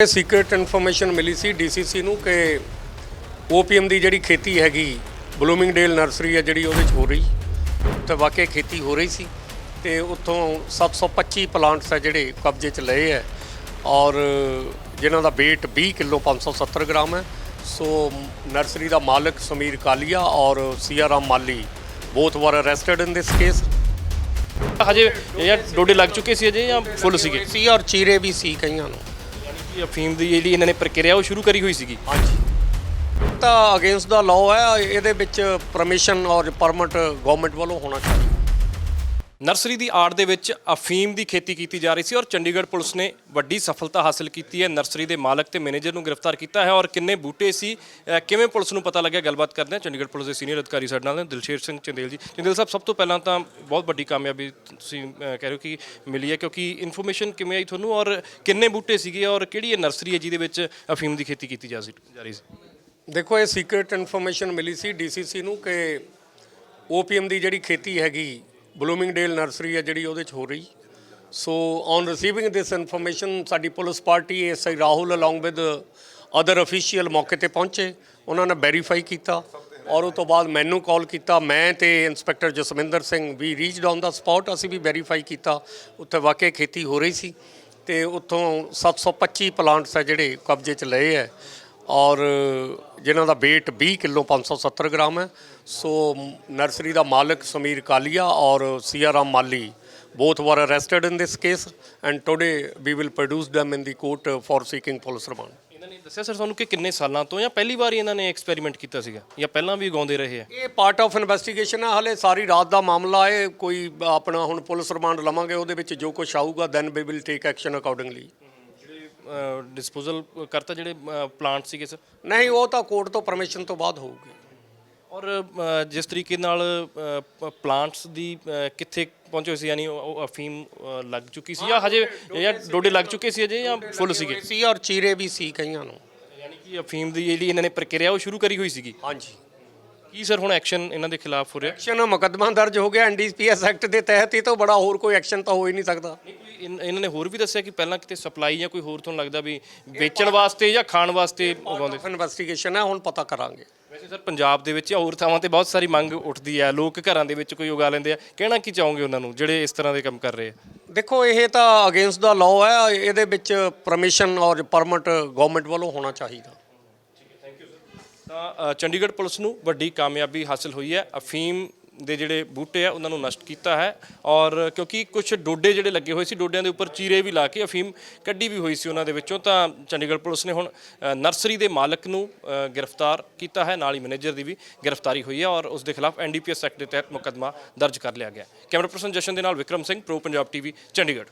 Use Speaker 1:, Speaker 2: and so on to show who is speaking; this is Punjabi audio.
Speaker 1: ਇਹ ਸੀਕ੍ਰੀਟ ਇਨਫੋਰਮੇਸ਼ਨ ਮਿਲੀ ਸੀ ਡੀਸੀਸੀ ਨੂੰ ਕਿ ਓਪੀਐਮ ਦੀ ਜਿਹੜੀ ਖੇਤੀ ਹੈਗੀ ਬਲੂਮਿੰਗਡੇਲ ਨਰਸਰੀ ਹੈ ਜਿਹੜੀ ਉਹਦੇ 'ਚ ਹੋ ਰਹੀ। ਤੇ ਵਾਕਿਆ ਖੇਤੀ ਹੋ ਰਹੀ ਸੀ ਤੇ ਉੱਥੋਂ 725 ਪਲਾਂਟਸ ਹੈ ਜਿਹੜੇ ਕਬਜ਼ੇ 'ਚ ਲਏ ਹੈ ਔਰ ਜਿਨ੍ਹਾਂ ਦਾ weight 20 ਕਿਲੋ 570 ਗ੍ਰਾਮ ਹੈ ਸੋ ਨਰਸਰੀ ਦਾ ਮਾਲਕ ਸਮੀਰ ਕਾਲੀਆ ਔਰ ਸੀਆਰਾਮ ਮਾਲੀ ਬੋਥ ਵਰ ਅਰੈਸਟਡ ਇਨ ਦਿਸ ਕੇਸ
Speaker 2: ਹਜੇ ਜਾਂ ਡੋਡੇ ਲੱਗ ਚੁੱਕੇ ਸੀ ਅਜੇ ਜਾਂ ਫੁੱਲ ਸੀਗੇ?
Speaker 1: ਸੀ ਔਰ ਚੀਰੇ ਵੀ ਸੀ ਕਈਆਂ ਨੂੰ।
Speaker 2: ਕਿ ਅਫੀਮ ਦੀ ਜਿਹੜੀ ਇਹਨਾਂ ਨੇ ਪ੍ਰਕਿਰਿਆ ਉਹ ਸ਼ੁਰੂ ਕਰੀ ਹੋਈ ਸੀਗੀ।
Speaker 1: ਹਾਂਜੀ। ਤਾਂ ਅਗੇਂਸਟ ਦਾ ਲਾਅ ਹੈ ਇਹਦੇ ਵਿੱਚ ਪਰਮਿਸ਼ਨ ਔਰ ਪਰਮਿਟ ਗਵਰਨਮੈਂਟ ਵੱਲੋਂ ਹੋਣਾ ਚਾਹੀਦਾ।
Speaker 2: ਨਰਸਰੀ ਦੀ ਆੜ ਦੇ ਵਿੱਚ ਅਫੀਮ ਦੀ ਖੇਤੀ ਕੀਤੀ ਜਾ ਰਹੀ ਸੀ ਔਰ ਚੰਡੀਗੜ੍ਹ ਪੁਲਿਸ ਨੇ ਵੱਡੀ ਸਫਲਤਾ ਹਾਸਲ ਕੀਤੀ ਹੈ। ਨਰਸਰੀ ਦੇ ਮਾਲਕ ਤੇ ਮੈਨੇਜਰ ਨੂੰ ਗ੍ਰਿਫਤਾਰ ਕੀਤਾ ਹੈ ਔਰ ਕਿੰਨੇ ਬੂਟੇ ਸੀ ਕਿਵੇਂ ਪੁਲਿਸ ਨੂੰ ਪਤਾ ਲੱਗਿਆ? ਗੱਲਬਾਤ ਕਰਦੇ ਹਾਂ। ਚੰਡੀਗੜ੍ਹ ਪੁਲਿਸ ਦੇ ਸੀਨੀਅਰ ਅਧਿਕਾਰੀ ਸਾਡੇ ਨਾਲ ਨੇ, ਦਿਲਸ਼ੇਰ ਸਿੰਘ ਚੰਦੇਲ ਜੀ। ਚੰਦੇਲ ਸਾਹਿਬ, ਸਭ ਤੋਂ ਪਹਿਲਾਂ ਤਾਂ ਬਹੁਤ ਵੱਡੀ ਕਾਮਯਾਬੀ ਤੁਸੀਂ ਕਹਿ ਰਹੇ ਹੋ ਕਿ ਮਿਲੀ ਹੈ ਕਿਉਂਕਿ ਇਨਫੋਰਮੇਸ਼ਨ ਕਿਵੇਂ ਆਈ ਤੁਹਾਨੂੰ ਔਰ ਕਿੰਨੇ ਬੂਟੇ ਸੀਗੇ ਔਰ ਕਿਹੜੀ ਇਹ ਨਰਸਰੀ ਹੈ ਜਿਹਦੇ ਵਿੱਚ ਅਫੀਮ ਦੀ ਖੇਤੀ ਕੀਤੀ ਜਾ ਜਾ ਰਹੀ ਸੀ?
Speaker 1: ਦੇਖੋ, ਇਹ ਸੀਕ੍ਰੀਟ ਇਨਫੋਰਮੇਸ਼ਨ ਮਿਲੀ ਸੀ ਡੀਸੀਸੀ ਨੂੰ ਕਿ ਓਪੀਐਮ ਦੀ ਜਿਹੜੀ ਖੇਤੀ ਹੈਗੀ ਬਲੂਮਿੰਗਡੇਲ ਨਰਸਰੀ ਹੈ ਜਿਹੜੀ ਉਹਦੇ 'ਚ ਹੋ ਰਹੀ। So on receiving this information ਸਾਡੀ police party SI Rahul along with other official ਮੌਕੇ ਤੇ ਪਹੁੰਚੇ। ਉਹਨਾਂ ਨੇ ਵੈਰੀਫਾਈ ਕੀਤਾ ਔਰ ਉਹ ਤੋਂ ਬਾਅਦ ਮੈਨੂੰ ਕਾਲ ਕੀਤਾ। ਮੈਂ ਤੇ ਇੰਸਪੈਕਟਰ ਜਸਵਿੰਦਰ ਸਿੰਘ ਵੀ ਰੀਚਡ ਔਨ ਦਾ ਸਪੌਟ ਅਸੀਂ ਵੀ ਵੈਰੀਫਾਈ ਕੀਤਾ। ਉੱਥੇ ਵਾਕਿਆ ਖੇਤੀ ਹੋ ਰਹੀ ਸੀ ਤੇ ਉੱਥੋਂ 725 ਪਲਾਂਟਸ ਹੈ ਜਿਹੜੇ ਕਬਜ਼ੇ 'ਚ ਲਏ ਹੈ ਔਰ ਜਿਨ੍ਹਾਂ ਦਾ weight 20 ਕਿਲੋ 570 ਗ੍ਰਾਮ ਹੈ ਸੋ ਨਰਸਰੀ ਦਾ ਮਾਲਕ ਸਮੀਰ ਕਾਲੀਆ ਔਰ ਸੀਆਰਾਮ ਮਾਲੀ both were arrested in this case and today we will produce them in the court for seeking police remand
Speaker 2: ਇਹਨਾਂ ਨੇ ਦੱਸਿਆ ਸਰ ਤੁਹਾਨੂੰ ਕਿ ਕਿੰਨੇ ਸਾਲਾਂ ਤੋਂ ਜਾਂ ਪਹਿਲੀ ਵਾਰ ਇਹਨਾਂ ਨੇ ਐਕਸਪੈਰੀਮੈਂਟ ਕੀਤਾ ਸੀਗਾ ਜਾਂ ਪਹਿਲਾਂ ਵੀ ਉਗਾਉਂਦੇ ਰਹੇ ਆ?
Speaker 1: ਇਹ ਪਾਰਟ ਆਫ ਇਨਵੈਸਟੀਗੇਸ਼ਨ ਹੈ ਹਲੇ ਸਾਰੀ ਰਾਤ ਦਾ ਮਾਮਲਾ ਹੈ ਕੋਈ ਆਪਣਾ ਹੁਣ ਪੁਲਿਸ ਰਿਮਾਂਡ ਲਵਾਂਗੇ ਉਹਦੇ ਵਿੱਚ ਜੋ ਕੁਝ ਆਊਗਾ then we will take action accordingly
Speaker 2: disposal ਕਰਤਾ ਜਿਹੜੇ ਪਲਾਂਟ ਸੀਗੇ ਸਰ?
Speaker 1: ਨਹੀਂ ਉਹ ਤਾਂ ਕੋਰਟ ਤੋਂ ਪਰਮਿਸ਼ਨ ਤੋਂ ਬਾਅਦ ਹੋਊਗੀ।
Speaker 2: ਔਰ ਅ, ਜਿਸ ਤਰੀਕੇ ਨਾਲ ਪਲਾਂਟਸ ਦੀ ਅ, ਕਿੱਥੇ ਪਹੁੰਚੇ ਹੋਏ ਸੀ? ਯਾਨੀ ਉਹ ਉਹ ਅਫੀਮ ਅ, ਲੱਗ ਚੁੱਕੀ ਸੀ ਜਾਂ ਹਜੇ ਜਾਂ ਡੋਡੇ ਲੱਗ ਚੁੱਕੇ ਸੀ ਅਜੇ ਜਾਂ ਫੁੱਲ ਸੀਗੇ?
Speaker 1: ਸੀ ਔਰ ਚੀਰੇ ਵੀ ਸੀ ਕਈਆਂ ਨੂੰ।
Speaker 2: ਯਾਨੀ ਕਿ ਅਫੀਮ ਦੀ ਜਿਹੜੀ ਇਹਨਾਂ ਨੇ ਪ੍ਰਕਿਰਿਆ ਉਹ ਸ਼ੁਰੂ ਕਰੀ ਹੋਈ ਸੀਗੀ?
Speaker 1: ਹਾਂਜੀ।
Speaker 2: ਕੀ ਸਰ ਹੁਣ ਐਕਸ਼ਨ ਇਹਨਾਂ ਦੇ ਖਿਲਾਫ ਹੋ ਰਿਹਾ?
Speaker 1: ਐਕਸ਼ਨ ਮੁਕੱਦਮਾ ਦਰਜ ਹੋ ਗਿਆ ਐਨਡੀਪੀਐਸ ਐਕਟ ਦੇ ਤਹਿਤ ਹੀ ਤੋਂ ਬੜਾ ਹੋਰ ਕੋਈ ਐਕਸ਼ਨ ਤਾਂ ਹੋ ਹੀ ਨਹੀਂ ਸਕਦਾ।
Speaker 2: ਨਹੀਂ, ਕੋਈ ਇਨ- ਇਹਨਾਂ ਨੇ ਹੋਰ ਵੀ ਦੱਸਿਆ ਕਿ ਪਹਿਲਾਂ ਕਿਤੇ ਸਪਲਾਈ ਜਾਂ ਕੋਈ ਹੋਰ ਤੁਹਾਨੂੰ ਲੱਗਦਾ ਵੀ ਵੇਚਣ ਵਾਸਤੇ ਜਾਂ ਖਾਣ ਵਾਸਤੇ ਉਗਾਉਂਦੇ?
Speaker 1: ਇਨਵੈਸਟੀਗੇਸ਼ਨ ਹੈ ਹੁਣ ਪਤਾ ਕਰਾਂਗੇ।
Speaker 2: ਵੈਸੇ ਸਰ ਪੰਜਾਬ ਦੇ ਵਿੱਚ ਜਾਂ ਹੋਰ ਥਾਵਾਂ ਤੇ ਬਹੁਤ ਸਾਰੀ ਮੰਗ ਉੱਠਦੀ ਹੈ। ਲੋਕ ਘਰਾਂ ਦੇ ਵਿੱਚ ਕੋਈ ਉਗਾ ਲੈਂਦੇ ਆ। ਕਹਿਣਾ ਕੀ ਚਾਹੋਗੇ ਉਹਨਾਂ ਨੂੰ ਜਿਹੜੇ ਇਸ ਤਰ੍ਹਾਂ ਦੇ ਕੰਮ ਕਰ ਰਹੇ ਆ?
Speaker 1: ਦੇਖੋ ਇਹ ਤਾਂ ਅਗੇਂਸਟ ਦਾ ਲਾਅ ਹੈ। ਇਹਦੇ ਵਿੱਚ ਪਰਮਿਸ਼ਨ ਔਰ ਪਰਮਿਟ ਗਵਰਨਮੈਂਟ ਵੱਲੋਂ ਹੋਣਾ ਚਾਹੀਦਾ।
Speaker 2: ਤਾਂ ਅ, ਚੰਡੀਗੜ੍ਹ ਪੁਲਿਸ ਨੂੰ ਵੱਡੀ ਕਾਮਯਾਬੀ ਹਾਸਲ ਹੋਈ ਹੈ। ਅਫੀਮ ਦੇ ਜਿਹੜੇ ਬੂਟੇ ਆ ਉਹਨਾਂ ਨੂੰ ਨਸ਼ਟ ਕੀਤਾ ਹੈ। ਔਰ ਕਿਉਂਕਿ ਕੁਝ ਡੋਡੇ ਜਿਹੜੇ ਲੱਗੇ ਹੋਏ ਸੀ ਡੋਡਿਆਂ ਦੇ ਉੱਪਰ ਚੀਰੇ ਵੀ ਲਾ ਕੇ ਅਫੀਮ ਕੱਢੀ ਵੀ ਹੋਈ ਸੀ ਉਹਨਾਂ ਦੇ ਵਿੱਚੋਂ ਤਾਂ ਚੰਡੀਗੜ੍ਹ ਪੁਲਿਸ ਨੇ ਹੁਣ ਅ, ਨਰਸਰੀ ਦੇ ਮਾਲਕ ਨੂੰ ਅ, ਗ੍ਰਿਫਤਾਰ ਕੀਤਾ ਹੈ। ਨਾਲ ਹੀ ਮੈਨੇਜਰ ਦੀ ਵੀ ਗ੍ਰਿਫਤਾਰੀ ਹੋਈ ਹੈ ਔਰ ਉਸ ਦੇ ਖਿਲਾਫ ਐਨਡੀਪੀਐਸ ਐਕਟ ਦੇ ਤਹਿਤ ਮੁਕੱਦਮਾ ਦਰਜ ਕਰ ਲਿਆ ਗਿਆ ਕੈਮਰਾ ਪਰਸਨ ਜਸ਼ਨ ਦੇ ਨਾਲ ਵਿਕਰਮ ਸਿੰਘ ਪ੍ਰੋ ਪੰਜਾਬ ਟੀਵੀ ਚੰਡੀਗੜ੍ਹ।